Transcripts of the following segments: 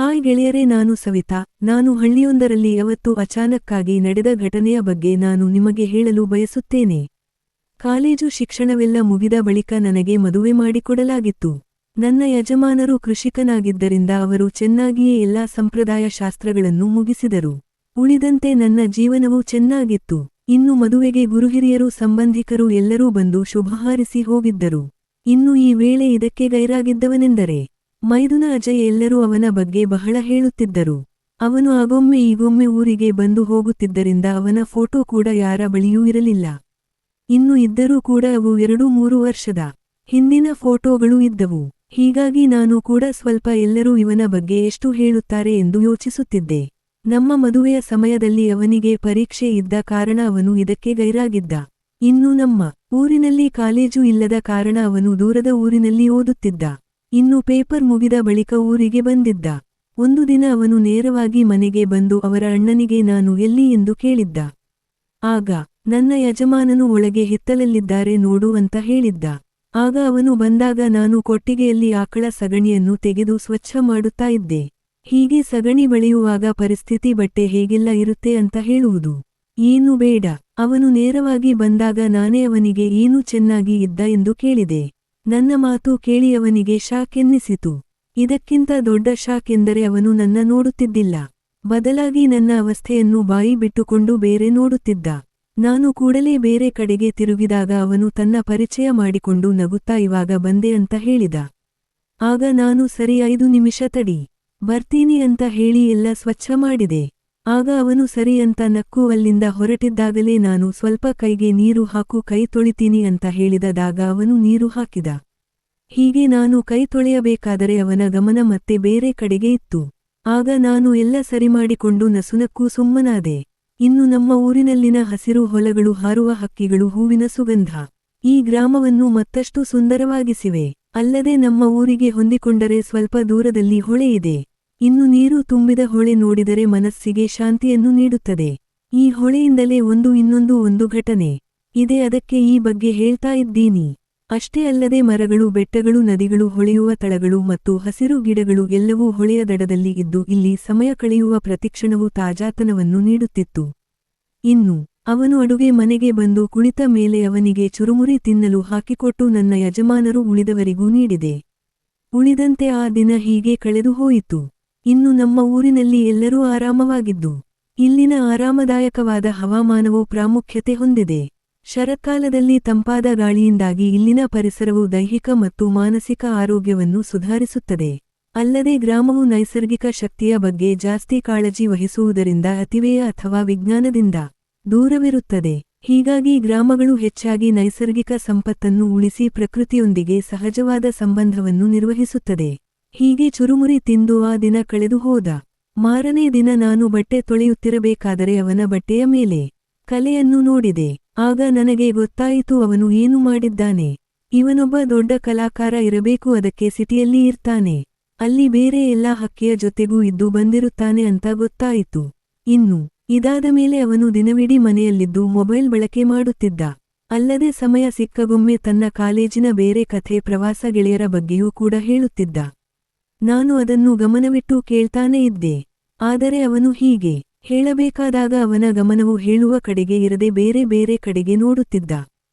Hi ಗೆಳೆಯರೇ, ನಾನು ಸವಿತಾ. ನಾನು ಹಳ್ಳಿಯೊಂದರಲ್ಲಿ ಯಾವತ್ತು ಅಚಾನಕ್ಕಾಗಿ ನಡೆದ ಘಟನೆಯ ಬಗ್ಗೆ ನಾನು ನಿಮಗೆ ಹೇಳಲು ಬಯಸುತ್ತೇನೆ. ಕಾಲೇಜು ಶಿಕ್ಷಣವೆಲ್ಲ ಮುಗಿದ ಬಳಿಕ ನನಗೆ ಮದುವೆ ಮಾಡಿಕೊಡಲಾಗಿತ್ತು. ನನ್ನ ಯಜಮಾನರು ಕೃಷಿಕನಾಗಿದ್ದರಿಂದ ಅವರು ಚೆನ್ನಾಗಿಯೇ ಎಲ್ಲಾ ಸಂಪ್ರದಾಯ ಶಾಸ್ತ್ರಗಳನ್ನು ಮುಗಿಸಿದರು. ಉಳಿದಂತೆ ನನ್ನ ಜೀವನವೂ ಚೆನ್ನಾಗಿತ್ತು. ಇನ್ನು ಮದುವೆಗೆ ಗುರುಹಿರಿಯರು, ಸಂಬಂಧಿಕರು ಎಲ್ಲರೂ ಬಂದು ಶುಭ ಹಾರಿಸಿ ಹೋಗಿದ್ದರು. ಇನ್ನು ಈ ವೇಳೆ ಇದಕ್ಕೆ ಗೈರಾಗಿದ್ದವನೆಂದರೆ? ಮೈದುನ ಅಜಯ್ ಎಲ್ಲರೂ ಅವನ ಬಗ್ಗೆ ಬಹಳ ಹೇಳುತ್ತಿದ್ದರು. ಅವನು ಆಗೊಮ್ಮೆ ಈಗೊಮ್ಮೆ ಊರಿಗೆ ಬಂದು ಹೋಗುತ್ತಿದ್ದರಿಂದ ಅವನ ಫೋಟೋ ಕೂಡ ಯಾರ ಬಳಿಯೂ ಇರಲಿಲ್ಲ. ಇನ್ನು ಇದ್ದರೂ ಕೂಡ ಅವು ಎರಡು ಮೂರು ವರ್ಷದ ಹಿಂದಿನ ಫೋಟೋಗಳು ಇದ್ದವು. ಹೀಗಾಗಿ ನಾನು ಕೂಡ ಸ್ವಲ್ಪ ಎಲ್ಲರೂ ಇವನ ಬಗ್ಗೆ ಎಷ್ಟು ಹೇಳುತ್ತಾರೆ ಎಂದು ಯೋಚಿಸುತ್ತಿದ್ದೆ. ನಮ್ಮ ಮದುವೆಯ ಸಮಯದಲ್ಲಿ ಅವನಿಗೆ ಪರೀಕ್ಷೆ ಇದ್ದ ಕಾರಣ ಅವನು ಇದಕ್ಕೆ ಗೈರಾಗಿದ್ದ. ಇನ್ನು ನಮ್ಮ ಊರಿನಲ್ಲಿ ಕಾಲೇಜು ಇಲ್ಲದ ಕಾರಣ ಅವನು ದೂರದ ಊರಿನಲ್ಲಿ ಓದುತ್ತಿದ್ದ. ಇನ್ನು ಪೇಪರ್ ಮುಗಿದ ಬಳಿಕ ಊರಿಗೆ ಬಂದಿದ್ದ. ಒಂದು ದಿನ ಅವನು ನೇರವಾಗಿ ಮನೆಗೆ ಬಂದು ಅವರ ಅಣ್ಣನಿಗೆ ನಾನು ಎಲ್ಲಿ ಎಂದು ಕೇಳಿದ್ದ. ಆಗ, ನನ್ನ ಯಜಮಾನನು ಒಳಗೆ ಹಿತ್ತಲಲ್ಲಿದ್ದಾರೆ ನೋಡು ಅಂತ ಹೇಳಿದ್ದ. ಆಗ ಅವನು ಬಂದಾಗ ನಾನು ಕೊಟ್ಟಿಗೆಯಲ್ಲಿ ಆಕಳ ಸಗಣಿಯನ್ನು ತೆಗೆದು ಸ್ವಚ್ಛ ಮಾಡುತ್ತಾ ಇದ್ದೆ. ಹೀಗೆ ಸಗಣಿ ಬಳಿಯುವಾಗ ಪರಿಸ್ಥಿತಿ ಬಟ್ಟೆ ಹೇಗೆಲ್ಲ ಇರುತ್ತೆ ಅಂತ ಹೇಳುವುದು. ಏನು ಬೇಡ, ಅವನು ನೇರವಾಗಿ ಬಂದಾಗ ನಾನೇ ಅವನಿಗೆ ಏನು ಚೆನ್ನಾಗಿ ಇದ್ದ ಎಂದು ಕೇಳಿದೆ. ನನ್ನ ಮಾತು ಕೇಳಿ ಶಾಕೆನ್ನಿಸಿತು ಇದಕ್ಕಿಂತ ದೊಡ್ಡ ಶಾಕ್ ಎಂದರೆ ಅವನು ನನ್ನ ನೋಡುತ್ತಿದ್ದಿಲ್ಲ. ಬದಲಾಗಿ ನನ್ನ ಅವಸ್ಥೆಯನ್ನು ಬಾಯಿ ಬಿಟ್ಟುಕೊಂಡು ಬೇರೆ ನೋಡುತ್ತಿದ್ದ. ನಾನು ಕೂಡಲೇ ಬೇರೆ ಕಡೆಗೆ ತಿರುಗಿದಾಗ ಅವನು ತನ್ನ ಪರಿಚಯ ಮಾಡಿಕೊಂಡು ನಗುತ್ತಾ ಇವಾಗ ಬಂದೆ ಅಂತ ಹೇಳಿದ. ಆಗ ನಾನು ಸರಿ ಐದು ನಿಮಿಷ ತಡಿ. ಬರ್ತೀನಿ ಅಂತ ಹೇಳಿ ಎಲ್ಲ ಸ್ವಚ್ಛ ಮಾಡಿದೆ. ಆಗ ಅವನು ಸರಿ ಅಂತ ನಕ್ಕು ಅಲ್ಲಿಂದ ಹೊರಟಿದ್ದಾಗಲೇ ನಾನು ಸ್ವಲ್ಪ ಕೈಗೆ ನೀರು ಹಾಕು, ಕೈ ತೊಳಿತೀನಿ ಅಂತ ಹೇಳಿದದಾಗ ಅವನು ನೀರು ಹಾಕಿದ. ಹೀಗೆ ನಾನು ಕೈ ತೊಳೆಯಬೇಕಾದರೆ ಅವನ ಗಮನ ಮತ್ತೆ ಬೇರೆ ಕಡೆಗೆ ಇತ್ತು. ಆಗ ನಾನು ಎಲ್ಲ ಸರಿಮಾಡಿಕೊಂಡು ನಸುನಕ್ಕೂ ಸುಮ್ಮನಾದೆ. ಇನ್ನು ನಮ್ಮ ಊರಿನಲ್ಲಿನ ಹಸಿರು ಹೊಲಗಳು, ಹಾರುವ ಹಕ್ಕಿಗಳು, ಹೂವಿನ ಸುಗಂಧ ಈ ಗ್ರಾಮವನ್ನು ಮತ್ತಷ್ಟು ಸುಂದರವಾಗಿಸಿವೆ. ಅಲ್ಲದೆ ನಮ್ಮ ಊರಿಗೆ ಹೊಂದಿಕೊಂಡರೆ ಸ್ವಲ್ಪ ದೂರದಲ್ಲಿ ಹೊಳೆಯಿದೆ ಇನ್ನು ನೀರು ತುಂಬಿದ ಹೊಳೆ ನೋಡಿದರೆ ಮನಸ್ಸಿಗೆ ಶಾಂತಿಯನ್ನು ನೀಡುತ್ತದೆ. ಈ ಹೊಳೆಯಿಂದಲೇ ಒಂದು ಇನ್ನೊಂದು ಒಂದು ಘಟನೆ. ಇದೆ ಅದಕ್ಕೆ ಈ ಬಗ್ಗೆ ಹೇಳ್ತಾ ಇದ್ದೀನಿ. ಅಷ್ಟೇ ಅಲ್ಲದೆ ಮರಗಳು, ಬೆಟ್ಟಗಳು, ನದಿಗಳು, ಹೊಳೆಯುವ ತಳಗಳು ಮತ್ತು ಹಸಿರು ಗಿಡಗಳು ಎಲ್ಲವೂ ಹೊಳೆಯ ದಡದಲ್ಲಿ ಇದ್ದು ಇಲ್ಲಿ ಸಮಯ ಕಳೆಯುವ ಪ್ರತಿಕ್ಷಣವು ತಾಜಾತನವನ್ನು ನೀಡುತ್ತಿತ್ತು. ಇನ್ನು, ಅವನು ಅಡುಗೆ ಮನೆಗೆ ಬಂದು ಕುಳಿತ ಮೇಲೆ ಅವನಿಗೆ ಚುರುಮುರಿ ತಿನ್ನಲು ಹಾಕಿಕೊಟ್ಟು ನನ್ನ ಯಜಮಾನರು ಉಳಿದವರಿಗೂ ನೀಡಿದೆ. ಉಳಿದಂತೆ ಆ ದಿನ ಹೀಗೆ ಕಳೆದು ಹೋಯಿತು. ಇನ್ನು ನಮ್ಮ ಊರಿನಲ್ಲಿ ಎಲ್ಲರೂ ಆರಾಮವಾಗಿದ್ದು, ಇಲ್ಲಿನ ಆರಾಮದಾಯಕವಾದ ಹವಾಮಾನವು ಪ್ರಾಮುಖ್ಯತೆ ಹೊಂದಿದೆ. ಶರತ್ಕಾಲದಲ್ಲಿ ತಂಪಾದ ಗಾಳಿಯಿಂದಾಗಿ ಇಲ್ಲಿನ ಪರಿಸರವು ದೈಹಿಕ ಮತ್ತು ಮಾನಸಿಕ ಆರೋಗ್ಯವನ್ನು ಸುಧಾರಿಸುತ್ತದೆ. ಅಲ್ಲದೆ ಗ್ರಾಮವು ನೈಸರ್ಗಿಕ ಶಕ್ತಿಯ ಬಗ್ಗೆ ಜಾಸ್ತಿ ಕಾಳಜಿ ವಹಿಸುವುದರಿಂದ ಅತಿವೇಯ ಅಥವಾ ವಿಜ್ಞಾನದಿಂದ ದೂರವಿರುತ್ತದೆ. ಹೀಗಾಗಿ ಗ್ರಾಮಗಳು ಹೆಚ್ಚಾಗಿ ನೈಸರ್ಗಿಕ ಸಂಪತ್ತನ್ನು ಉಳಿಸಿ ಪ್ರಕೃತಿಯೊಂದಿಗೆ ಸಹಜವಾದ ಸಂಬಂಧವನ್ನು ನಿರ್ವಹಿಸುತ್ತದೆ. ಹೀಗೆ ಚುರುಮುರಿ ತಿಂದು ಆ ದಿನ ಕಳೆದು ಹೋದ. ಮಾರನೇ ದಿನ ನಾನು ಬಟ್ಟೆ ತೊಳೆಯುತ್ತಿರಬೇಕಾದರೆ ಅವನ ಬಟ್ಟೆಯ ಮೇಲೆ ಕಲೆಯನ್ನು ನೋಡಿದೆ. ಆಗ ನನಗೆ ಗೊತ್ತಾಯಿತು, ಅವನು ಏನು ಮಾಡಿದ್ದಾನೆ. ಇವನೊಬ್ಬ ದೊಡ್ಡ ಕಲಾಕಾರ ಇರಬೇಕು, ಅದಕ್ಕೆ ಸಿಟಿಯಲ್ಲಿ ಇರ್ತಾನೆ. ಅಲ್ಲಿ ಬೇರೆ ಎಲ್ಲಾ ಹಕ್ಕಿಯ ಜೊತೆಗೂ ಇದ್ದು ಬಂದಿರುತ್ತಾನೆ ಅಂತ ಗೊತ್ತಾಯಿತು. ಇನ್ನು ಇದಾದ ಮೇಲೆ ಅವನು ದಿನವಿಡೀ ಮನೆಯಲ್ಲಿದ್ದು ಮೊಬೈಲ್ ಬಳಕೆ ಮಾಡುತ್ತಿದ್ದ. ಅಲ್ಲದೆ ಸಮಯ ಸಿಕ್ಕಗೊಮ್ಮೆ ತನ್ನ ಕಾಲೇಜಿನ ಬೇರೆ ಕಥೆ ಪ್ರವಾಸ ಗೆಳೆಯರ ಬಗ್ಗೆಯೂ ಕೂಡ ಹೇಳುತ್ತಿದ್ದ. ನಾನು ಅದನ್ನು ಗಮನವಿಟ್ಟು ಕೇಳ್ತಾನೇ ಇದ್ದೆ. ಆದರೆ ಅವನು ಹೀಗೆ. ಹೇಳಬೇಕಾದಾಗ ಅವನ ಗಮನವು ಹೇಳುವ ಕಡೆಗೆ ಇರದೆ ಬೇರೆ ಬೇರೆ ಕಡೆಗೆ ನೋಡುತ್ತಿದ್ದ.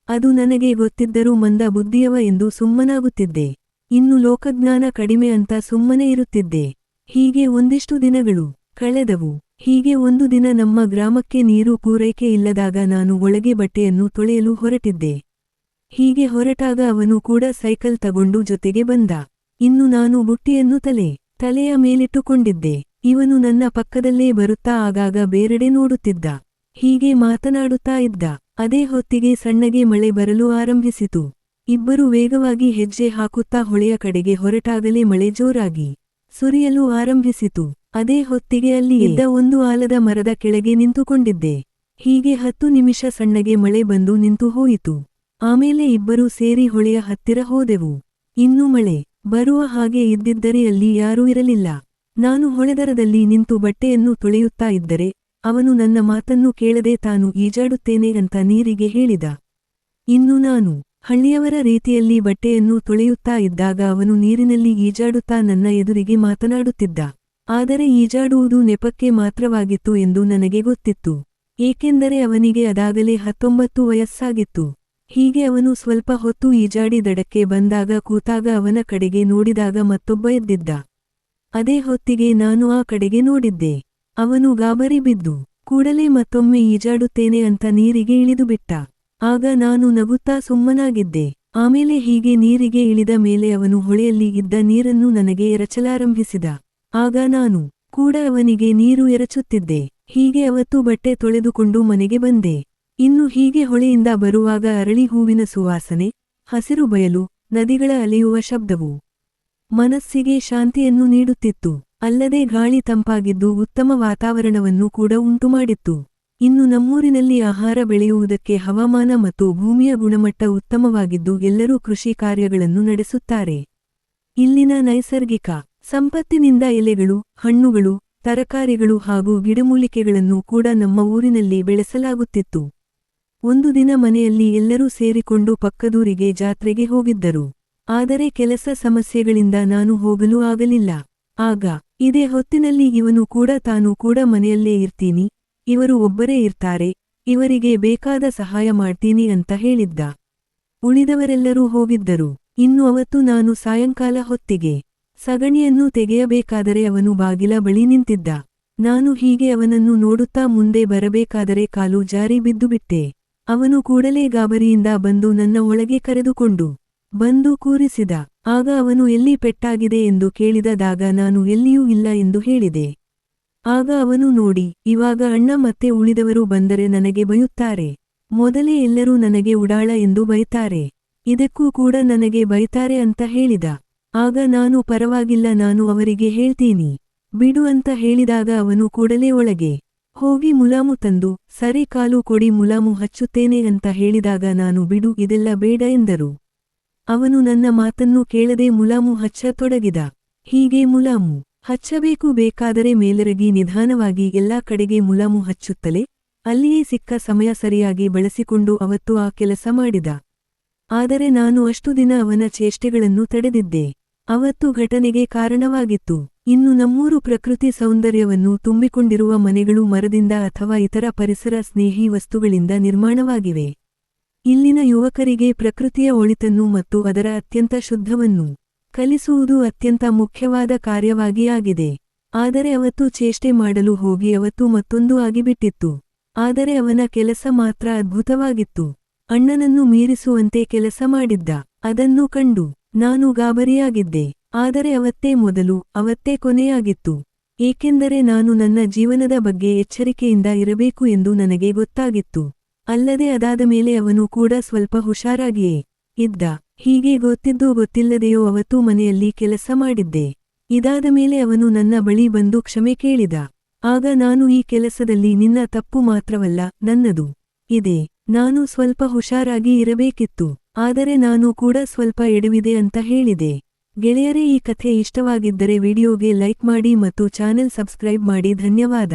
ಅದು ನನಗೆ ಗೊತ್ತಿದ್ದರೂ ಮಂದ ಬುದ್ಧಿಯವ ಎಂದು ಸುಮ್ಮನಾಗುತ್ತಿದ್ದೆ. ಇನ್ನು ಲೋಕಜ್ಞಾನ ಕಡಿಮೆ ಅಂತ ಸುಮ್ಮನೆ ಇರುತ್ತಿದ್ದೆ. ಹೀಗೆ ಒಂದಿಷ್ಟು ದಿನಗಳು ಕಳೆದವು. ಹೀಗೆ ಒಂದು ದಿನ ನಮ್ಮ ಗ್ರಾಮಕ್ಕೆ ನೀರು ಪೂರೈಕೆ ಇಲ್ಲದಾಗ ನಾನು ಒಳಗೆ ಬಟ್ಟೆಯನ್ನು ತೊಳೆಯಲು ಹೊರಟಿದ್ದೆ. ಹೀಗೆ ಹೊರಟಾಗ ಅವನು ಕೂಡ ಸೈಕಲ್ ತಗೊಂಡು ಜೊತೆಗೆ ಬಂದ. ಇನ್ನು ನಾನು ಬುಟ್ಟಿಯನ್ನು ತಲೆ, ತಲೆಯ ಮೇಲಿಟ್ಟುಕೊಂಡಿದ್ದೆ. ಇವನು ನನ್ನ ಪಕ್ಕದಲ್ಲೇ ಬರುತ್ತಾ ಆಗಾಗ ಬೇರೆಡೆ ನೋಡುತ್ತಿದ್ದ. ಹೀಗೆ ಮಾತನಾಡುತ್ತಾ ಇದ್ದ. ಅದೇ ಹೊತ್ತಿಗೆ ಸಣ್ಣಗೆ ಮಳೆ ಬರಲು ಆರಂಭಿಸಿತು. ಇಬ್ಬರು ವೇಗವಾಗಿ ಹೆಜ್ಜೆ ಹಾಕುತ್ತಾ ಹೊಳೆಯ ಕಡೆಗೆ ಹೊರಟಾಗಲೇ ಮಳೆ ಜೋರಾಗಿ ಸುರಿಯಲು ಆರಂಭಿಸಿತು. ಅದೇ ಹೊತ್ತಿಗೆ ಅಲ್ಲಿ ಇದ್ದ ಒಂದು ಆಲದ ಮರದ ಕೆಳಗೆ ನಿಂತುಕೊಂಡಿದ್ದೆ. ಹೀಗೆ ಹತ್ತು ನಿಮಿಷ ಸಣ್ಣಗೆ ಮಳೆ ಬಂದು ನಿಂತು ಹೋಯಿತು. ಆಮೇಲೆ ಇಬ್ಬರೂ ಸೇರಿ ಹೊಳೆಯ ಹತ್ತಿರ ಹೋದೆವು. ಇನ್ನು ಮಳೆ ಬರುವ ಹಾಗೆ ಇದ್ದಿದ್ದರೆ ಅಲ್ಲಿ ಯಾರೂ ಇರಲಿಲ್ಲ. ನಾನು ಹೊಳೆದರದಲ್ಲಿ ನಿಂತು ಬಟ್ಟೆಯನ್ನು ತೊಳೆಯುತ್ತಾ ಇದ್ದರೆ, ಅವನು ನನ್ನ ಮಾತನ್ನು ಕೇಳದೆ ತಾನು ಈಜಾಡುತ್ತೇನೆ ಅಂತ ನೀರಿಗೆ ಹೇಳಿದ. ಇನ್ನು ನಾನು ಹಳ್ಳಿಯವರ ರೀತಿಯಲ್ಲಿ ಬಟ್ಟೆಯನ್ನು ತೊಳೆಯುತ್ತಾ ಇದ್ದಾಗ ಅವನು ನೀರಿನಲ್ಲಿ ಈಜಾಡುತ್ತಾ ನನ್ನ ಎದುರಿಗೆ ಮಾತನಾಡುತ್ತಿದ್ದ. ಆದರೆ ಈಜಾಡುವುದು ನೆಪಕ್ಕೆ ಮಾತ್ರವಾಗಿತ್ತು ಎಂದು ನನಗೆ ಗೊತ್ತಿತ್ತು. ಏಕೆಂದರೆ ಅವನಿಗೆ ಅದಾಗಲೇ ಹತ್ತೊಂಬತ್ತು ವಯಸ್ಸಾಗಿತ್ತು. ಹೀಗೆ ಅವನು ಸ್ವಲ್ಪ ಹೊತ್ತು ಈಜಾಡಿ ದಡಕ್ಕೆ ಬಂದಾಗ ಕೂತಾಗ ಅವನ ಕಡೆಗೆ ನೋಡಿದಾಗ ಮತ್ತೊಬ್ಬ ಎದ್ದಿದ್ದ. ಅದೇ ಹೊತ್ತಿಗೆ ನಾನು ಆ ಕಡೆಗೆ ನೋಡಿದ್ದೆ. ಅವನು ಗಾಬರಿ ಬಿದ್ದು, ಕೂಡಲೇ ಮತ್ತೊಮ್ಮೆ ಈಜಾಡುತ್ತೇನೆ ಅಂತ ನೀರಿಗೆ ಇಳಿದುಬಿಟ್ಟ ಆಗ ನಾನು ನಗುತ್ತಾ ಸುಮ್ಮನಾಗಿದ್ದೆ. ಆಮೇಲೆ ಹೀಗೆ ನೀರಿಗೆ ಇಳಿದ ಮೇಲೆ ಅವನು ಹೊಳೆಯಲ್ಲಿ ಇದ್ದ ನೀರನ್ನು ನನಗೆ ಎರಚಲಾರಂಭಿಸಿದ. ಆಗ ನಾನು ಕೂಡ ಅವನಿಗೆ ನೀರು ಎರಚುತ್ತಿದ್ದೆ. ಹೀಗೆ ಅವತ್ತು ಬಟ್ಟೆ ತೊಳೆದುಕೊಂಡು ಮನೆಗೆ ಬಂದೆ. ಇನ್ನು ಹೀಗೆ ಹೊಳೆಯಿಂದ ಬರುವಾಗ ಅರಳಿ ಹೂವಿನ ಸುವಾಸನೆ, ಹಸಿರು ಬಯಲು, ನದಿಗಳ ಅಲೆಯುವ ಶಬ್ದವು. ಮನಸ್ಸಿಗೆ ಶಾಂತಿಯನ್ನು ನೀಡುತ್ತಿತ್ತು. ಅಲ್ಲದೆ ಗಾಳಿ ತಂಪಾಗಿದ್ದು ಉತ್ತಮ ವಾತಾವರಣವನ್ನು ಕೂಡ ಉಂಟುಮಾಡಿತ್ತು. ಇನ್ನು ನಮ್ಮೂರಿನಲ್ಲಿ ಆಹಾರ ಬೆಳೆಯುವುದಕ್ಕೆ ಹವಾಮಾನ ಮತ್ತು ಭೂಮಿಯ ಗುಣಮಟ್ಟ ಉತ್ತಮವಾಗಿದ್ದು ಎಲ್ಲರೂ ಕೃಷಿ ಕಾರ್ಯಗಳನ್ನು ನಡೆಸುತ್ತಾರೆ. ಇಲ್ಲಿನ ನೈಸರ್ಗಿಕ ಸಂಪತ್ತಿನಿಂದ ಎಲೆಗಳು, ಹಣ್ಣುಗಳು, ತರಕಾರಿಗಳು ಹಾಗೂ ಗಿಡಮೂಲಿಕೆಗಳನ್ನು ಕೂಡ ನಮ್ಮ ಊರಿನಲ್ಲಿ ಬೆಳೆಸಲಾಗುತ್ತಿತ್ತು. ಒಂದು ದಿನ ಮನೆಯಲ್ಲಿ ಎಲ್ಲರೂ ಸೇರಿಕೊಂಡು ಪಕ್ಕದೂರಿಗೆ ಜಾತ್ರೆಗೆ ಹೋಗಿದ್ದರು. ಆದರೆ ಕೆಲಸ ಸಮಸ್ಯೆಗಳಿಂದ ನಾನು ಹೋಗಲು ಆಗಲಿಲ್ಲ. ಆಗ, ಇದೇ ಹೊತ್ತಿನಲ್ಲಿ ಇವನು ಕೂಡ ತಾನು ಕೂಡ ಮನೆಯಲ್ಲೇ ಇರ್ತೀನಿ, ಇವರು ಒಬ್ಬರೇ ಇರ್ತಾರೆ, ಇವರಿಗೆ ಬೇಕಾದ ಸಹಾಯ ಮಾಡ್ತೀನಿ ಅಂತ ಹೇಳಿದ್ದ. ಉಳಿದವರೆಲ್ಲರೂ ಹೋಗಿದ್ದರು. ಇನ್ನು ಅವತ್ತು ನಾನು ಸಾಯಂಕಾಲ ಹೊತ್ತಿಗೆ ಸಗಣಿಯನ್ನು ತೆಗೆಯಬೇಕಾದರೆ ಅವನು ಬಾಗಿಲ ಬಳಿ ನಿಂತಿದ್ದ. ನಾನು ಹೀಗೆ ಅವನನ್ನು ನೋಡುತ್ತಾ ಮುಂದೆ ಬರಬೇಕಾದರೆ ಕಾಲು ಜಾರಿ ಬಿದ್ದುಬಿಟ್ಟೆ. ಅವನು ಕೂಡಲೇ ಗಾಬರಿಯಿಂದ ಬಂದು ನನ್ನ ಒಳಗೆ ಕರೆದುಕೊಂಡು ಬಂದು ಕೂರಿಸಿದ. ಆಗ ಅವನು ಎಲ್ಲಿ ಪೆಟ್ಟಾಗಿದೆ ಎಂದು ಕೇಳಿದದಾಗ ನಾನು ಎಲ್ಲಿಯೂ ಇಲ್ಲ ಎಂದು ಹೇಳಿದೆ. ಆಗ ಅವನು ನೋಡಿ, ಇವಾಗ ಅಣ್ಣ ಮತ್ತೆ ಉಳಿದವರು ಬಂದರೆ ನನಗೆ ಬಯುತ್ತಾರೆ. ಮೊದಲೇ ಎಲ್ಲರೂ ನನಗೆ ಉಡಾಳ ಎಂದು ಬೈತಾರೆ. ಇದಕ್ಕೂ ಕೂಡ ನನಗೆ ಬೈತಾರೆ ಅಂತ ಹೇಳಿದ. ಆಗ ನಾನು ಪರವಾಗಿಲ್ಲ, ನಾನು ಅವರಿಗೆ ಹೇಳ್ತೀನಿ. ಬಿಡು ಅಂತ ಹೇಳಿದಾಗ ಅವನು ಕೂಡಲೇ ಒಳಗೆ ಹೋಗಿ ಮುಲಾಮು ತಂದು, ಸರಿ ಕಾಲು ಕೊಡಿ ಮುಲಾಮು ಹಚ್ಚುತ್ತೇನೆ ಅಂತ ಹೇಳಿದಾಗ ನಾನು ಬಿಡು, ಇದೆಲ್ಲ ಬೇಡ ಎಂದರು. ಅವನು ನನ್ನ ಮಾತನ್ನು ಕೇಳದೆ ಮುಲಾಮು ಹಚ್ಚತೊಡಗಿದ. ಹೀಗೆ ಮುಲಾಮು, ಹಚ್ಚಬೇಕು ಬೇಕಾದರೆ ಮೇಲರಗಿ ನಿಧಾನವಾಗಿ ಎಲ್ಲಾ ಕಡೆಗೆ ಮುಲಾಮು ಹಚ್ಚುತ್ತಲೇ, ಅಲ್ಲಿಯೇ ಸಿಕ್ಕ ಸಮಯ ಸರಿಯಾಗಿ ಬಳಸಿಕೊಂಡು ಅವತ್ತು ಆ ಕೆಲಸ ಮಾಡಿದ. ಆದರೆ ನಾನು ಅಷ್ಟು ದಿನ ಅವನ ಚೇಷ್ಟೆಗಳನ್ನು ತಡೆದಿದ್ದೆ. ಅವತ್ತು ಘಟನೆಗೆ ಕಾರಣವಾಗಿತ್ತು. ಇನ್ನು ನಮ್ಮೂರು ಪ್ರಕೃತಿ ಸೌಂದರ್ಯವನ್ನು ತುಂಬಿಕೊಂಡಿರುವ ಮನೆಗಳು ಮರದಿಂದ ಅಥವಾ ಇತರ ಪರಿಸರ ಸ್ನೇಹಿ ವಸ್ತುಗಳಿಂದ ನಿರ್ಮಾಣವಾಗಿವೆ. ಇಲ್ಲಿನ ಯುವಕರಿಗೆ ಪ್ರಕೃತಿಯ ಒಳಿತನ್ನು ಮತ್ತು ಅದರ ಅತ್ಯಂತ ಶುದ್ಧವನ್ನು ಕಲಿಸುವುದು ಅತ್ಯಂತ ಮುಖ್ಯವಾದ ಕಾರ್ಯವಾಗಿ ಆಗಿದೆ. ಆದರೆ ಅವತ್ತು ಚೇಷ್ಟೆ ಮಾಡಲು ಹೋಗಿ ಅವತ್ತು ಮತ್ತೊಂದು ಆಗಿಬಿಟ್ಟಿತ್ತು. ಆದರೆ ಅವನ ಕೆಲಸ ಮಾತ್ರ ಅದ್ಭುತವಾಗಿತ್ತು. ಅಣ್ಣನನ್ನು ಮೀರಿಸುವಂತೆ ಕೆಲಸ ಮಾಡಿದ್ದ. ಅದನ್ನು ಕಂಡು ನಾನು ಗಾಬರಿಯಾಗಿದ್ದೆ. ಆದರೆ ಅವತ್ತೇ ಮೊದಲು, ಅವತ್ತೇ ಕೊನೆಯಾಗಿತ್ತು. ಏಕೆಂದರೆ ನಾನು ನನ್ನ ಜೀವನದ ಬಗ್ಗೆ ಎಚ್ಚರಿಕೆಯಿಂದ ಇರಬೇಕು ಎಂದು ನನಗೆ ಗೊತ್ತಾಗಿತ್ತು. ಅಲ್ಲದೆ ಅದಾದ ಮೇಲೆ ಅವನು ಕೂಡ ಸ್ವಲ್ಪ ಹುಷಾರಾಗಿಯೇ ಇದ್ದ. ಹೀಗೆ ಗೊತ್ತಿದ್ದೋ ಗೊತ್ತಿಲ್ಲದೆಯೋ ಅವತ್ತು ಮನೆಯಲ್ಲಿ ಕೆಲಸ ಮಾಡಿದ್ದೆ. ಇದಾದ ಮೇಲೆ ಅವನು ನನ್ನ ಬಳಿ ಬಂದು ಕ್ಷಮೆ ಕೇಳಿದ. ಆಗ ನಾನು ಈ ಕೆಲಸದಲ್ಲಿ ನಿನ್ನ ತಪ್ಪು ಮಾತ್ರವಲ್ಲ, ನನ್ನದು. ಇದೆ, ನಾನು ಸ್ವಲ್ಪ ಹುಷಾರಾಗಿ ಇರಬೇಕಿತ್ತು. ಆದರೆ ನಾನು ಕೂಡ ಸ್ವಲ್ಪ ಎಡವಿದೆ ಅಂತ ಹೇಳಿದೆ. ಗೆಳೆಯರೇ ಈ ಕಥೆ ಇಷ್ಟವಾಗಿದ್ದರೆ ವಿಡಿಯೋಗೆ ಲೈಕ್ ಮಾಡಿ ಮತ್ತು ಚಾನೆಲ್ ಸಬ್ಸ್ಕ್ರೈಬ್ ಮಾಡಿ. ಧನ್ಯವಾದ.